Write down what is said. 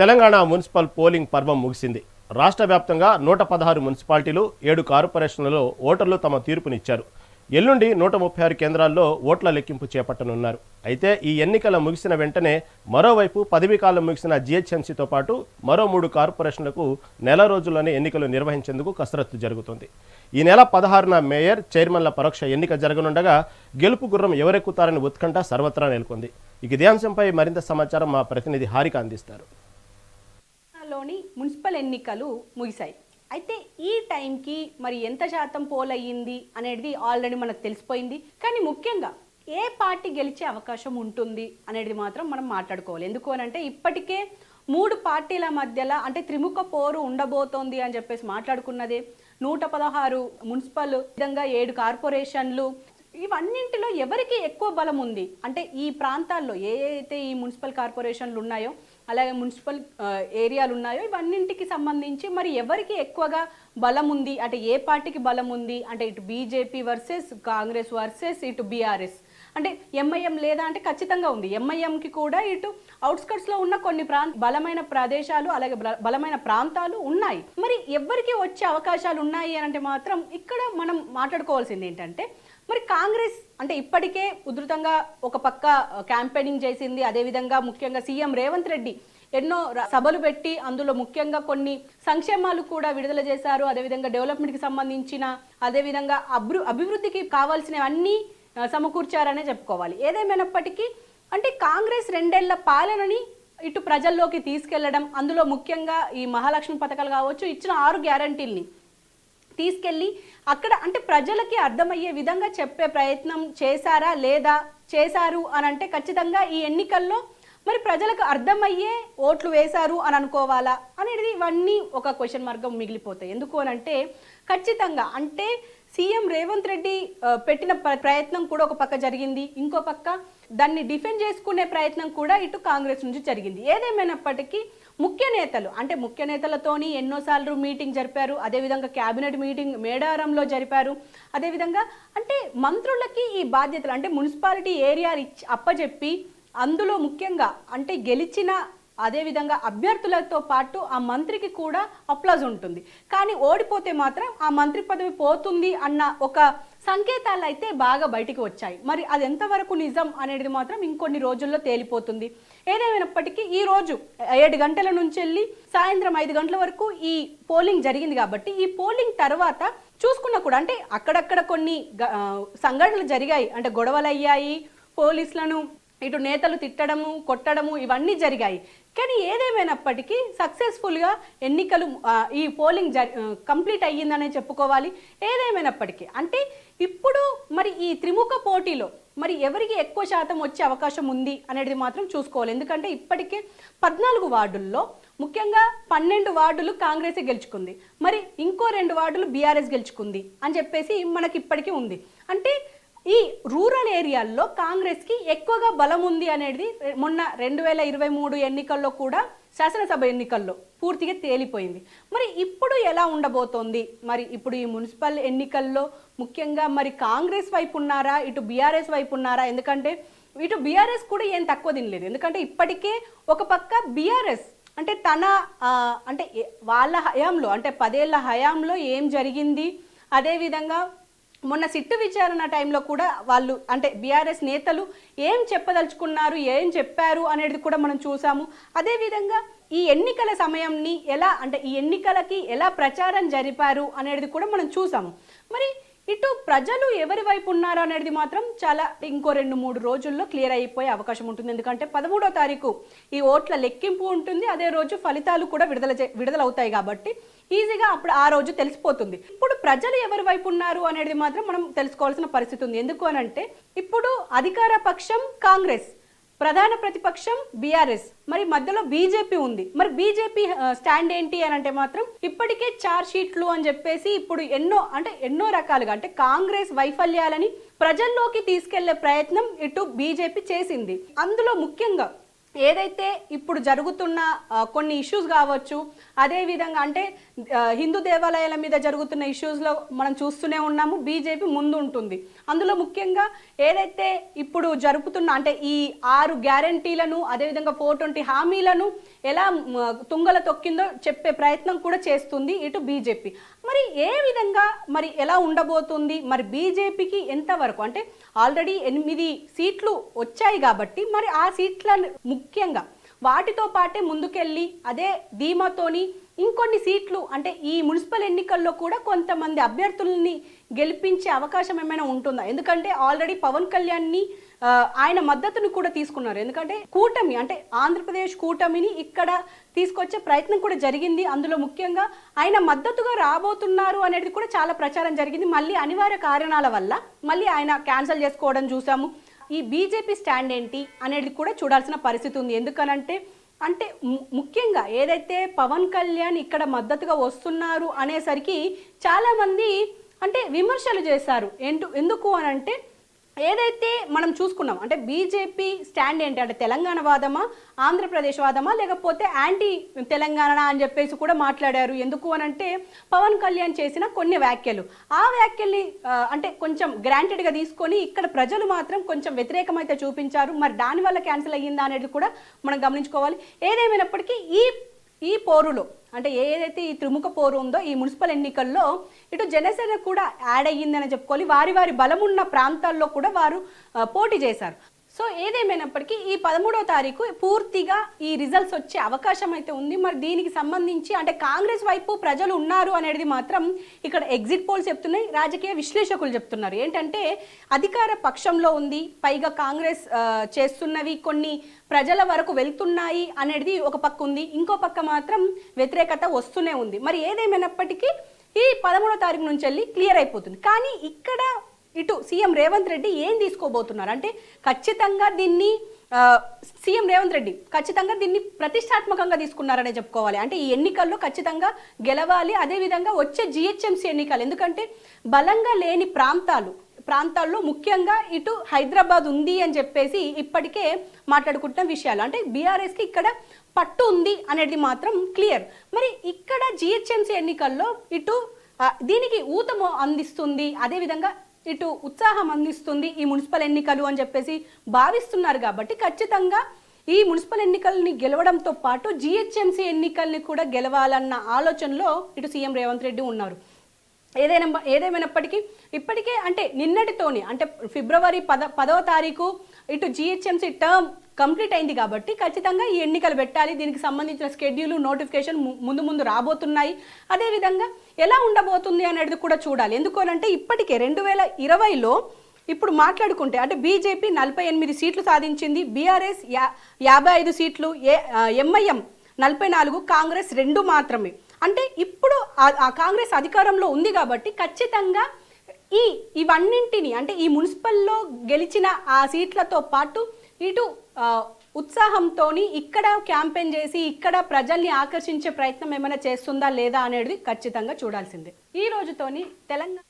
Telangana municipal polling పర్వం ముగిసింది. రాష్ట్ర వ్యాప్తంగా నూట పదహారు మున్సిపాలిటీలు ఏడు కార్పొరేషన్లలో ఓటర్లు తమ తీర్పునిచ్చారు. ఎల్లుండి నూట ముప్పై ఆరు కేంద్రాల్లో ఓట్ల లెక్కింపు చేపట్టనున్నారు. అయితే ఈ ఎన్నికల ముగిసిన వెంటనే మరోవైపు పదవీ కాలం ముగిసిన జీహెచ్ఎంసీతో పాటు మరో మూడు కార్పొరేషన్లకు నెల రోజుల్లోనే ఎన్నికలు నిర్వహించేందుకు కసరత్తు జరుగుతుంది. ఈ నెల పదహారున మేయర్ చైర్మన్ల పరోక్ష ఎన్నిక జరగనుండగా గెలుపు గుర్రం ఎవరెక్కుతారని ఉత్కంఠ సర్వత్రా నెలకొంది. ఇక ఇదే అంశంపై మరింత సమాచారం మా ప్రతినిధి హారిక అందిస్తారు. రాష్ట్రంలోని మున్సిపల్ ఎన్నికలు ముగిశాయి. అయితే ఈ టైంకి మరి ఎంత శాతం పోల్ అయ్యింది అనేది ఆల్రెడీ మనకు తెలిసిపోయింది. కానీ ముఖ్యంగా ఏ పార్టీ గెలిచే అవకాశం ఉంటుంది అనేది మాత్రం మనం మాట్లాడుకోవాలి. ఎందుకు అని అంటే ఇప్పటికే మూడు పార్టీల మధ్యలో అంటే త్రిముఖ పోరు ఉండబోతోంది అని చెప్పేసి మాట్లాడుకున్నదే నూట పదహారు మున్సిపల్ విధంగా ఏడు కార్పొరేషన్లు. ఇవన్నింటిలో ఎవరికి ఎక్కువ బలం ఉంది? అంటే ఈ ప్రాంతాల్లో ఏ అయితే ఈ మున్సిపల్ కార్పొరేషన్లు ఉన్నాయో అలాగే మున్సిపల్ ఏరియాలు ఉన్నాయో ఇవన్నింటికి సంబంధించి మరి ఎవరికి ఎక్కువగా బలం ఉంది అంటే ఏ పార్టీకి బలం ఉంది అంటే ఇటు బీజేపీ వర్సెస్ కాంగ్రెస్ వర్సెస్ ఇటు బీఆర్ఎస్? అంటే ఎంఐఎం లేదా అంటే ఖచ్చితంగా ఉంది. ఎంఐఎంకి కూడా ఇటు అవుట్స్కట్స్లో ఉన్న కొన్ని ప్రాంత బలమైన ప్రదేశాలు అలాగే బల- బలమైన ప్రాంతాలు ఉన్నాయి. మరి ఎవరికి వచ్చే అవకాశాలు ఉన్నాయి అని అంటే మాత్రం ఇక్కడ మనం మాట్లాడుకోవాల్సింది ఏంటంటే మరి కాంగ్రెస్ అంటే ఇప్పటికే ఉధృతంగా ఒక పక్క క్యాంపెయినింగ్ చేసింది. అదేవిధంగా ముఖ్యంగా సీఎం రేవంత్ రెడ్డి ఎన్నో ర- సభలు పెట్టి అందులో ముఖ్యంగా కొన్ని సంక్షేమాలు కూడా విడుదల చేశారు. అదేవిధంగా డెవలప్మెంట్కి సంబంధించిన అదేవిధంగా అభి అభివృద్ధికి కావాల్సినవన్నీ సమకూర్చారనే చెప్పుకోవాలి. ఏదేమైనప్పటికీ అంటే కాంగ్రెస్ రెండేళ్ళ పాలనని ఇటు ప్రజల్లోకి తీసుకెళ్ళడం అందులో ముఖ్యంగా ఈ మహాలక్ష్మి పథకాలు కావచ్చు ఇచ్చిన ఆరు గ్యారంటీల్ని తీసుకెళ్ళి అక్కడ అంటే ప్రజలకి అర్థమయ్యే విధంగా చెప్పే ప్రయత్నం చేశారా లేదా చేశారు అని అంటే ఖచ్చితంగా ఈ ఎన్నికల్లో మరి ప్రజలకు అర్థమయ్యే ఓట్లు వేశారు అని అనుకోవాలా అనేది ఇవన్నీ ఒక క్వశ్చన్ మార్గం మిగిలిపోతాయి. ఎందుకు అని అంటే ఖచ్చితంగా అంటే సీఎం రేవంత్ రెడ్డి పెట్టిన ప్ర- ప్రయత్నం కూడా ఒక పక్క జరిగింది. ఇంకో పక్క దాన్ని డిఫెండ్ చేసుకునే ప్రయత్నం కూడా ఇటు కాంగ్రెస్ నుంచి జరిగింది. ఏదేమైనప్పటికీ ముఖ్య నేతలు అంటే ముఖ్య నేతలతోని ఎన్నోసార్లు మీటింగ్ జరిపారు. అదేవిధంగా క్యాబినెట్ మీటింగ్ మేడారంలో జరిపారు. అదేవిధంగా అంటే మంత్రులకి ఈ బాధ్యతలు అంటే మున్సిపాలిటీ ఏరియా ఇచ్చి అప్పచెప్పి అందులో ముఖ్యంగా అంటే గెలిచిన అదేవిధంగా అభ్యర్థులతో పాటు ఆ మంత్రికి కూడా అప్లాజ్ ఉంటుంది. కానీ ఓడిపోతే మాత్రం ఆ మంత్రి పదవి పోతుంది అన్న ఒక సంకేతాలు అయితే బాగా బయటికి వచ్చాయి. మరి అది ఎంతవరకు నిజం అనేది మాత్రం ఇంకొన్ని రోజుల్లో తేలిపోతుంది. ఏదేమైనప్పటికీ ఈ రోజు ఏడు గంటల నుంచి వెళ్ళి సాయంత్రం ఐదు గంటల వరకు ఈ పోలింగ్ జరిగింది కాబట్టి ఈ పోలింగ్ తర్వాత చూసుకున్నా కూడా అంటే అక్కడక్కడ కొన్ని గ- సంఘటనలు జరిగాయి. అంటే గొడవలు అయ్యాయి పోలీసులను ఇటు నేతలు తిట్టడము కొట్టడము ఇవన్నీ జరిగాయి. కానీ ఏదేమైనప్పటికీ సక్సెస్ఫుల్గా ఎన్నికలు ఈ పోలింగ్ జరి కంప్లీట్ అయ్యిందనే చెప్పుకోవాలి. ఏదేమైనప్పటికీ అంటే ఇప్పుడు మరి ఈ త్రిముఖ పోటీలో మరి ఎవరికి ఎక్కువ శాతం వచ్చే అవకాశం ఉంది అనేది మాత్రం చూసుకోవాలి. ఎందుకంటే ఇప్పటికే పద్నాలుగు వార్డుల్లో ముఖ్యంగా పన్నెండు వార్డులు కాంగ్రెస్ గెలుచుకుంది. మరి ఇంకో రెండు వార్డులు బీఆర్ఎస్ గెలుచుకుంది అని చెప్పేసి మనకి ఇప్పటికీ ఉంది. అంటే ఈ రూరల్ ఏరియాల్లో కాంగ్రెస్కి ఎక్కువగా బలం ఉంది అనేది మొన్న రెండు వేల ఇరవై మూడు ఎన్నికల్లో కూడా శాసనసభ ఎన్నికల్లో పూర్తిగా తేలిపోయింది. మరి ఇప్పుడు ఎలా ఉండబోతోంది? మరి ఇప్పుడు ఈ మున్సిపల్ ఎన్నికల్లో ముఖ్యంగా మరి కాంగ్రెస్ వైపు ఉన్నారా? ఇటు బీఆర్ఎస్ వైపు ఉన్నారా? ఎందుకంటే ఇటు బీఆర్ఎస్ కూడా ఏం తక్కువ తినలేదు. ఎందుకంటే ఇప్పటికే ఒక పక్క బీఆర్ఎస్ అంటే తన అంటే వాళ్ళ హయాంలో అంటే పదేళ్ళ హయాంలో ఏం జరిగింది? అదేవిధంగా మొన్న సిట్టు విచారణ టైంలో కూడా వాళ్ళు అంటే బీఆర్ఎస్ నేతలు ఏం చెప్పదలుచుకున్నారు ఏం చెప్పారు అనేది కూడా మనం చూసాము. అదేవిధంగా ఈ ఎన్నికల సమయంని ఎలా అంటే ఈ ఎన్నికలకి ఎలా ప్రచారం జరిపారు అనేది కూడా మనం చూసాము. మరి ఇటు ప్రజలు ఎవరి వైపు ఉన్నారు అనేది మాత్రం చాలా ఇంకో రెండు మూడు రోజుల్లో క్లియర్ అయిపోయే అవకాశం ఉంటుంది. ఎందుకంటే పదమూడో తారీఖు ఈ ఓట్ల లెక్కింపు ఉంటుంది. అదే రోజు ఫలితాలు కూడా విడుదల చే- విడుదలవుతాయి కాబట్టి ఈజీగా అప్పుడు ఆ రోజు తెలిసిపోతుంది. ఇప్పుడు ప్రజలు ఎవరి వైపు ఉన్నారు అనేది మాత్రం మనం తెలుసుకోవాల్సిన పరిస్థితి ఉంది. ఎందుకు అని అంటే ఇప్పుడు అధికార పక్షం కాంగ్రెస్. ప్రధాన ప్రతిపక్షం బీఆర్ఎస్. మరి మధ్యలో బీజేపీ ఉంది. మరి బీజేపీ స్టాండ్ ఏంటి అని అంటే మాత్రం ఇప్పటికే చార్ షీట్లు అని చెప్పేసి ఇప్పుడు ఎన్నో అంటే ఎన్నో రకాలుగా అంటే కాంగ్రెస్ వైఫల్యాలని ప్రజల్లోకి తీసుకెళ్ళే ప్రయత్నం ఇటు బీజేపీ చేసింది. అందులో ముఖ్యంగా ఏదైతే ఇప్పుడు జరుగుతున్న కొన్ని ఇష్యూస్ కావచ్చు అదేవిధంగా అంటే హిందూ దేవాలయాల మీద జరుగుతున్న ఇష్యూస్లో మనం చూస్తూనే ఉన్నాము బీజేపీ ముందు ఉంటుంది అందులో ముఖ్యంగా ఏదైతే ఇప్పుడు జరుపుతున్న అంటే ఈ ఆరు గ్యారంటీలను అదేవిధంగా ఫోర్ ట్వంటీ హామీలను ఎలా తుంగల తొక్కిందో చెప్పే ప్రయత్నం కూడా చేస్తుంది ఇటు బీజేపీ. మరి ఏ విధంగా మరి ఎలా ఉండబోతుంది? మరి బీజేపీకి ఎంతవరకు? అంటే ఆల్రెడీ ఎనిమిది సీట్లు వచ్చాయి కాబట్టి మరి ఆ సీట్లను ముఖ్యంగా వాటితో పాటే ముందుకెళ్ళి అదే ధీమాతోని ఇంకొన్ని సీట్లు అంటే ఈ మున్సిపల్ ఎన్నికల్లో కూడా కొంతమంది అభ్యర్థుల్ని గెలిపించే అవకాశం ఏమైనా ఉంటుందా? ఎందుకంటే ఆల్రెడీ పవన్ కళ్యాణ్ని ఆయన మద్దతును కూడా తీసుకున్నారు. ఎందుకంటే కూటమి అంటే ఆంధ్రప్రదేశ్ కూటమిని ఇక్కడ తీసుకొచ్చే ప్రయత్నం కూడా జరిగింది. అందులో ముఖ్యంగా ఆయన మద్దతుగా రాబోతున్నారు అనేది కూడా చాలా ప్రచారం జరిగింది. మళ్ళీ అనివార్య కారణాల వల్ల మళ్ళీ ఆయన క్యాన్సిల్ చేసుకోవడం చూసాము. ఈ బీజేపీ స్టాండ్ ఏంటి అనేది కూడా చూడాల్సిన పరిస్థితి ఉంది. ఎందుకనంటే అంటే ము- ముఖ్యంగా ఏదైతే పవన్ కళ్యాణ్ ఇక్కడ మద్దతుగా వస్తున్నారు అనేసరికి చాలామంది అంటే విమర్శలు చేశారు. ఎందు ఎందుకు అని అంటే ఏదైతే మనం చూసుకున్నాం అంటే బీజేపీ స్టాండ్ ఏంటి? అంటే తెలంగాణ వాదమా ఆంధ్రప్రదేశ్ వాదమా లేకపోతే యాంటీ తెలంగాణ అని చెప్పేసి కూడా మాట్లాడారు. ఎందుకు అని అంటే పవన్ కళ్యాణ్ చేసిన కొన్ని వ్యాఖ్యలు. ఆ వ్యాఖ్యల్ని అంటే కొంచెం గ్రాంటెడ్గా తీసుకొని ఇక్కడ ప్రజలు మాత్రం కొంచెం వ్యతిరేకమైతే చూపించారు. మరి దానివల్ల క్యాన్సిల్ అయ్యిందా అనేది కూడా మనం గమనించుకోవాలి. ఏదేమైనప్పటికీ ఈ ఈ పోరులో అంటే ఏదైతే ఈ త్రిముఖ పోరు ఉందో ఈ మున్సిపల్ ఎన్నికల్లో ఇటు జనసేన కూడా యాడ్ అయ్యిందని చెప్పుకోవాలి. వారి వారి బలమున్న ప్రాంతాల్లో కూడా వారు పోటీ చేశారు. సో ఏదేమైనప్పటికీ ఈ పదమూడవ తారీఖు పూర్తిగా ఈ రిజల్ట్స్ వచ్చే అవకాశం అయితే ఉంది. మరి దీనికి సంబంధించి అంటే కాంగ్రెస్ వైపు ప్రజలు ఉన్నారు అనేది మాత్రం ఇక్కడ ఎగ్జిట్ పోల్స్ చెప్తున్నాయి. రాజకీయ విశ్లేషకులు చెప్తున్నారు. ఏంటంటే అధికార పక్షంలో ఉంది. పైగా కాంగ్రెస్ చేస్తున్నవి కొన్ని ప్రజల వరకు వెళ్తున్నాయి అనేది ఒక పక్క ఉంది. ఇంకో పక్క మాత్రం వ్యతిరేకత వస్తూనే ఉంది. మరి ఏదేమైనప్పటికీ ఈ పదమూడో తారీఖు నుంచి వెళ్ళి క్లియర్ అయిపోతుంది. కానీ ఇక్కడ ఇటు సీఎం రేవంత్ రెడ్డి ఏం తీసుకోబోతున్నారు? అంటే ఖచ్చితంగా దీన్ని సీఎం రేవంత్ రెడ్డి ఖచ్చితంగా దీన్ని ప్రతిష్టాత్మకంగా తీసుకున్నారనే చెప్పుకోవాలి. అంటే ఈ ఎన్నికల్లో ఖచ్చితంగా గెలవాలి అదేవిధంగా వచ్చే జిహెచ్ఎంసీ ఎన్నికలు. ఎందుకంటే బలంగా లేని ప్రాంతాలు ప్రాంతాల్లో ముఖ్యంగా ఇటు హైదరాబాద్ ఉంది అని చెప్పేసి ఇప్పటికే మాట్లాడుకుంటున్న విషయాలు. అంటే బీఆర్ఎస్కి ఇక్కడ పట్టు ఉంది అనేది మాత్రం క్లియర్. మరి ఇక్కడ జిహెచ్ఎంసీ ఎన్నికల్లో ఇటు దీనికి ఊతము అందిస్తుంది అదేవిధంగా ఇటు ఉత్సాహం అందిస్తుంది ఈ మున్సిపల్ ఎన్నికలు అని చెప్పేసి భావిస్తున్నారు కాబట్టి ఖచ్చితంగా ఈ మున్సిపల్ ఎన్నికల్ని గెలవడంతో పాటు జిహెచ్ఎంసీ ఎన్నికల్ని కూడా గెలవాలన్న ఆలోచనలో ఇటు సీఎం రేవంత్ రెడ్డి ఉన్నారు. ఏదైనా ఏదేమైనప్పటికీ ఇప్పటికే అంటే నిన్నటితోని అంటే ఫిబ్రవరి పద పదవ తారీఖు ఇటు జిహెచ్ఎంసీ టర్మ్ కంప్లీట్ అయింది కాబట్టి ఖచ్చితంగా ఈ ఎన్నికలు పెట్టాలి. దీనికి సంబంధించిన షెడ్యూల్ నోటిఫికేషన్ ముందు ముందు రాబోతున్నాయి. అదేవిధంగా ఎలా ఉండబోతుంది అనేది కూడా చూడాలి. ఎందుకనంటే ఇప్పటికే రెండు వేల ఇరవైలో ఇప్పుడు మాట్లాడుకుంటే అంటే బీజేపీ నలభై ఎనిమిది సీట్లు సాధించింది బీఆర్ఎస్ యా యాభై ఐదు సీట్లు ఏ ఎంఐఎం నలభై నాలుగు కాంగ్రెస్ రెండు మాత్రమే. అంటే ఇప్పుడు ఆ- ఆ కాంగ్రెస్ అధికారంలో ఉంది కాబట్టి ఖచ్చితంగా ఈ ఇవన్నింటిని అంటే ఈ మున్సిపల్లో గెలిచిన ఆ సీట్లతో పాటు ఇటు ఉత్సాహంతోని ఇక్కడ క్యాంపెయిన్ చేసి ఇక్కడ ప్రజల్ని ఆకర్షించే ప్రయత్నం ఏమైనా చేస్తుందా లేదా అనేది ఖచ్చితంగా చూడాల్సిందే. ఈ రోజుతోని తెలంగాణ